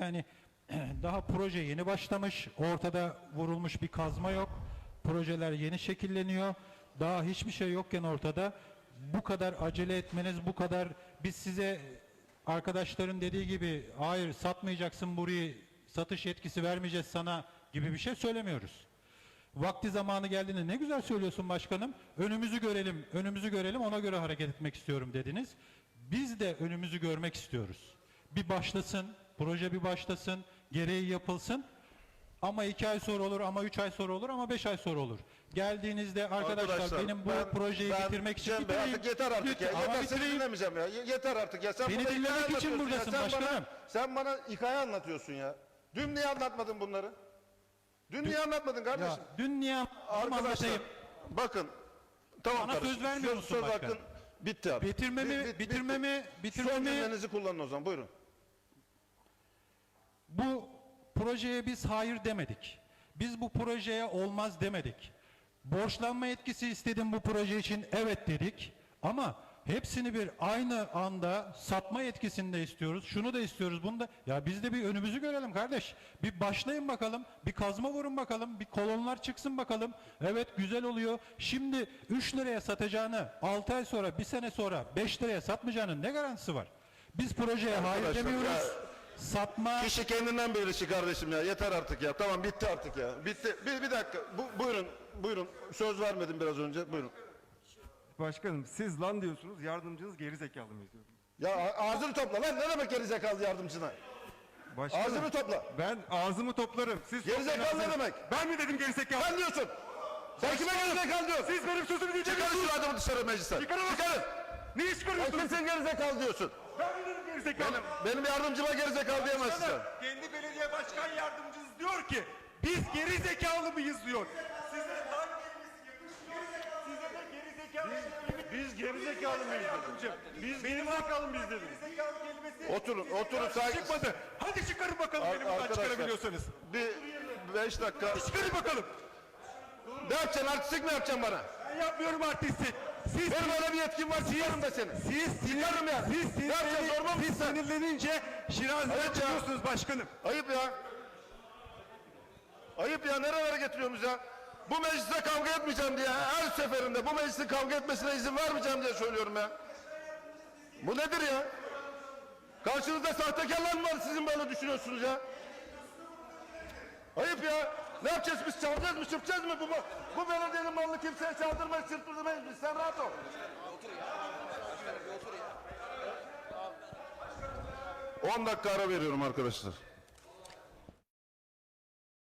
Yani daha proje yeni başlamış, ortada vurulmuş bir kazma yok. Projeler yeni şekilleniyor. Daha hiçbir şey yokken ortada bu kadar acele etmeniz, bu kadar biz size arkadaşların dediği gibi hayır satmayacaksın burayı, satış yetkisi vermeyeceğiz sana gibi bir şey söylemiyoruz. Vakti zamanı geldiğinde ne güzel söylüyorsun başkanım. Önümüzü görelim, önümüzü görelim ona göre hareket etmek istiyorum dediniz. Biz de önümüzü görmek istiyoruz. Bir başlasın, proje bir başlasın, gereği yapılsın. Ama iki ay sonra olur, ama üç ay sonra olur, ama beş ay sonra olur. Geldiğinizde arkadaşlar, benim bu ben- projeyi ben- bitirmek için Cem Bey, bitireyim. artık yeter artık ya. ama Yeter seni dinlemeyeceğim ya. Ye- Yeter artık ya. Sen Beni dinlemek için buradasın ya. Sen başkanım. Bana, sen bana hikaye anlatıyorsun ya. Dün niye anlatmadın bunları? Dün, niye anlatmadın kardeşim? Ya, dün niye Arkadaşlar anlatayım? bakın. Tamam Bana kardeşim. söz vermiyor musun başkan? hakkın bitti abi. Bitirmemi- Bit- bit- bitirmemi- bitirmemi- Son cümlenizi kullanın o zaman buyurun. Bu projeye biz hayır demedik. Biz bu projeye olmaz demedik. Borçlanma etkisi istedim bu proje için evet dedik. Ama hepsini bir aynı anda satma etkisinde istiyoruz. Şunu da istiyoruz bunu da. Ya biz de bir önümüzü görelim kardeş. Bir başlayın bakalım. Bir kazma vurun bakalım. Bir kolonlar çıksın bakalım. Evet güzel oluyor. Şimdi 3 liraya satacağını 6 ay sonra, 1 sene sonra 5 liraya satmayacağının ne garantisi var? Biz projeye hayır demiyoruz. ya- Satma Kişi kendinden belirli kardeşim ya. Yeter artık ya. Tamam bitti artık ya. Bitti. Bir, bir dakika. Bu, buyurun. Buyurun. Söz vermedim biraz önce. Buyurun. Başkanım siz lan diyorsunuz yardımcınız geri zekalı mıyız diyorum. Ya ağzını topla lan. Ne demek gerizekalı yardımcına? Başkanım, Ağzını topla. Ben ağzımı toplarım. Siz Gerizekalı toplayın ne demek? Ben mi dedim gerizekalı? Sen diyorsun. Sen kime gerizekalı diyorsun? Siz benim sözümü Çıkarın dinlemiyorsunuz. şu adamı dışarı meclisten. Çıkarın. Çıkarın. Niye Sen çıkarıyorsunuz? kimsin gerizekalı diyorsun? Dedim gerizekalı? Benim, benim yardımcıma gerizekalı diyemezsin kendi belediye başkan yardımcınız diyor ki biz geri zekalı mıyız diyor. Size lan. Size de Biz gerizekalı mıyız dedim. Biz benim zekalı mıyız dedim. Kelimesi Oturun, oturun. Sakin. çıkmadı. Hadi çıkarın bakalım Ar- benim buradan arkadaşlar, çıkarabiliyorsanız. Bir beş dakika. Çıkarın bakalım. Ne yapacaksın? Artistik mi yapacaksın bana? Ben yapmıyorum artistlik. Siz Benim öyle bir yetkim var. Çıkarım da seni. siz Çıkarım ya. Siz Ne yapacaksın? sinirleni- Zorba mısın siz sinirlenince Şiraz'dan Evet çıkıyorsunuz başkanım. Ayıp ya. Ayıp ya. Nerelere getiriyorsunuz ya? Bu mecliste kavga etmeyeceğim diye her seferinde bu meclisin kavga etmesine izin vermeyeceğim diye söylüyorum ya. Bu nedir ya? Karşınızda sahtekarlar mı var sizin böyle düşünüyorsunuz ya? Ayıp ya. Ne yapacağız biz çalacağız mı çırpacağız mı? Bu, bu belediyenin malını kimseye çaldırmayız çırptırmayız biz. Sen rahat ol. 10 dakika ara veriyorum arkadaşlar.